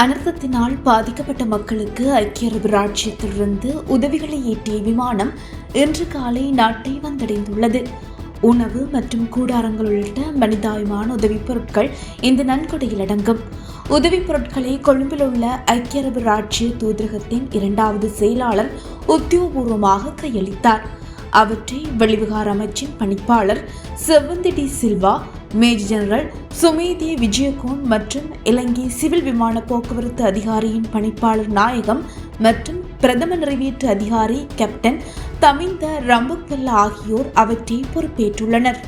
அனர்த்தத்தினால் பாதிக்கப்பட்ட மக்களுக்கு ஐக்கிய அரபு ராஜ்யத்திலிருந்து உதவிகளை ஏற்றிய விமானம் இன்று காலை நாட்டை வந்தடைந்துள்ளது. உணவு மற்றும் கூடாரங்கள் உள்ளிட்ட மனிதாயமான உதவிப் பொருட்கள் இந்த நன்கொடையில் அடங்கும். உதவிப் பொருட்களை கொழும்பில் உள்ள ஐக்கிய அரபு ராஜ்ய தூதரகத்தின் இரண்டாவது செயலாளர் உத்தியோகபூர்வமாக கையளித்தார். அவற்றை வெளிவிகார அமைச்சின் பணிப்பாளர் செவ்வந்தி டி சில்வா மேஜர் ஜெனரல் சுமேதி விஜயகோன் மற்றும் இலங்கை சிவில் விமான போக்குவரத்து அதிகாரியின் பணிப்பாளர் நாயகம் மற்றும் பிரதம நிறைவேற்று அதிகாரி கேப்டன் தமிந்த ரம்புக்கல்ல ஆகியோர் அவற்றை பொறுப்பேற்றுள்ளனர்.